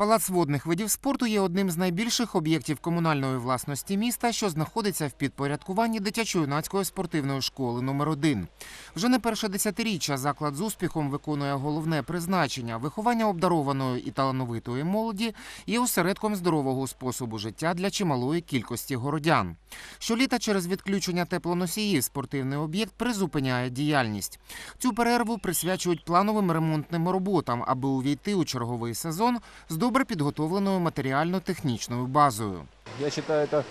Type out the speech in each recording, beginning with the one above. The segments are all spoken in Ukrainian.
Палац водних видів спорту є одним з найбільших об'єктів комунальної власності міста, що знаходиться в підпорядкуванні дитячо-юнацької спортивної школи номер 1 Вже не перше десятиріччя заклад з успіхом виконує головне призначення виховання обдарованої і талановитої молоді є осередком здорового способу життя для чималої кількості городян. Щоліта через відключення теплоносіїв спортивний об'єкт призупиняє діяльність. Цю перерву присвячують плановим ремонтним роботам, аби увійти у черговий сезон з добре підготовленою матеріально-технічною базою. Я считаю, это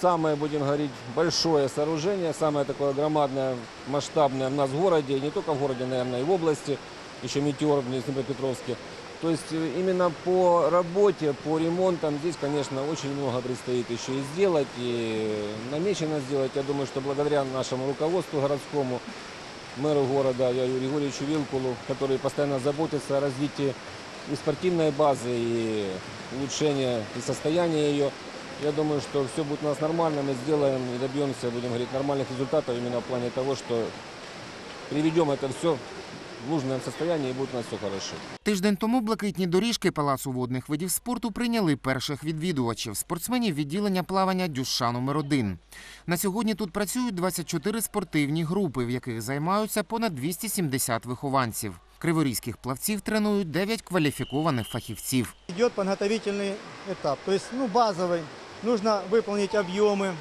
самое, будем говорить, большое сооружение, самое такое громадное, масштабное у нас в городе, и не только в городе, наверное, и в области, еще метеор в Днепропетровске. То есть э, именно по работе, по ремонтам здесь, конечно, очень много предстоит еще и сделать, и намечено сделать. Я думаю, что благодаря нашему руководству городскому, мэру города Юрию Григорьевичу Вилкулу, который постоянно заботится о развитии и спортивной базы, и улучшения и состояния ее, я думаю, что все будет у нас нормально, мы сделаем и добьемся, будем говорить, нормальных результатов именно в плане того, что приведем это все в нужное состояние и будет у нас все хорошо. Тиждень тому блакитні доріжки Палацу водних видів спорту прийняли перших відвідувачів спортсменів відділення плавання Дюша номер 1 На сьогодні тут працюють 24 спортивні групи, в яких займаються понад 270 вихованців. Криворізьких плавців тренують 9 кваліфікованих фахівців. Идет подготовительный этап, то есть ну, базовый. Нужно выполнить объемы,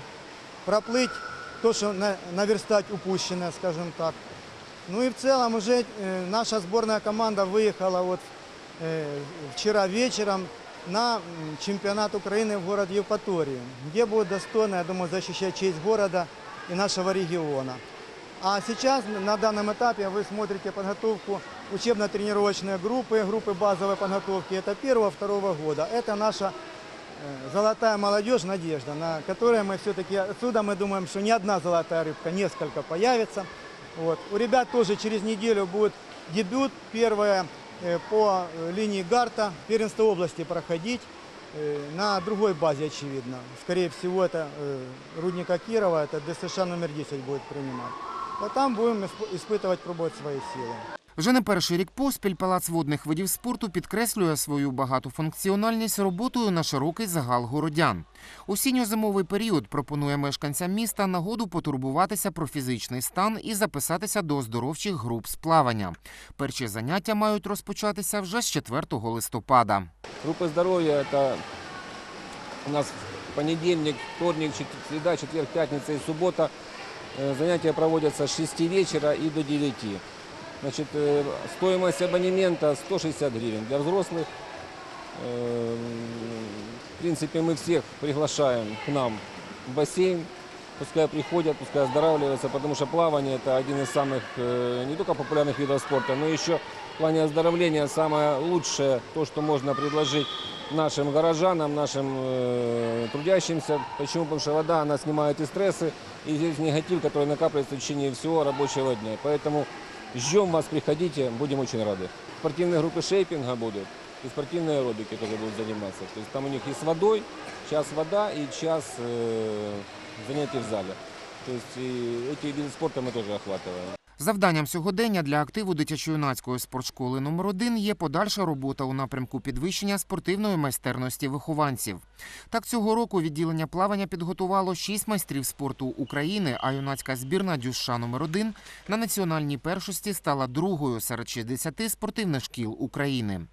проплыть то, что на- наверстать упущенное, скажем так. Ну и в целом уже э, наша сборная команда выехала вот э, вчера вечером на м, чемпионат Украины в город Евпаторию, где будет достойно, я думаю, защищать честь города и нашего региона. А сейчас на данном этапе вы смотрите подготовку Учебно-тренировочной группы, группы базовой подготовки. Это первого-второго года. Это наша э, золотая молодежь «Надежда», на которой мы все-таки, отсюда мы думаем, что не одна золотая рыбка, несколько появится. Вот. У ребят тоже через неделю будет дебют, первое э, по э, линии Гарта, первенство области проходить на другой базе, очевидно. Скорее всего, это Рудника Кирова, это ДСШ номер 10 будет принимать. А там будем исп- испытывать, пробовать свои силы. Вже не перший рік поспіль Палац водних видів спорту підкреслює свою багатофункціональність роботою на широкий загал городян. Осінньо-зимовий період пропонує мешканцям міста нагоду потурбуватися про фізичний стан і записатися до оздоровчих груп з плавання. Перші заняття мають розпочатися вже з 4 листопада. Группа здоровья – это у нас понедельник, вторник, чет- среда, четверг, пятница и суббота. Э, Занятия проводятся с 6 вечера и до 9. Значит, э, стоимость абонемента 160 гривен для взрослых. Э, В принципе, мы всех приглашаем к нам в бассейн. Пускай приходят, пускай оздоравливаются, потому что плавание – это один из самых э, не только популярных видов спорта, но еще в плане оздоровления самое лучшее, то, что можно предложить нашим горожанам, нашим э, трудящимся. Почему? Потому что вода, она снимает и стрессы, и здесь негатив, который накапливается в течение всего рабочего дня. Поэтому ждем вас, приходите, будем очень рады. Спортивные группы шейпинга будут, и спортивные аэробики тоже будут заниматься. То есть там у них и с водой, час вода и час э, занятий в зале. То есть и эти виды спорта мы тоже охватываем. Завданням сьогодення для активу дитячо-юнацької спортшколи номер 1 є подальша робота у напрямку підвищення спортивної майстерності вихованців. Так цього року відділення плавання підготувало шість майстрів спорту України, а юнацька збірна Дюша номер 1 на національній першості стала другою серед 60 спортивних шкіл України.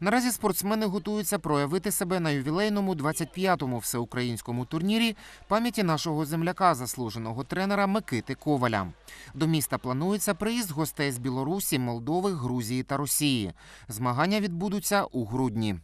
Наразі спортсмени готуються проявити себе на ювілейному 25-му всеукраїнському турнірі пам'яті нашого земляка, заслуженого тренера Микити Коваля. До міста планується приїзд гостей з Білорусі, Молдови, Грузії та Росії. Змагання відбудуться у грудні.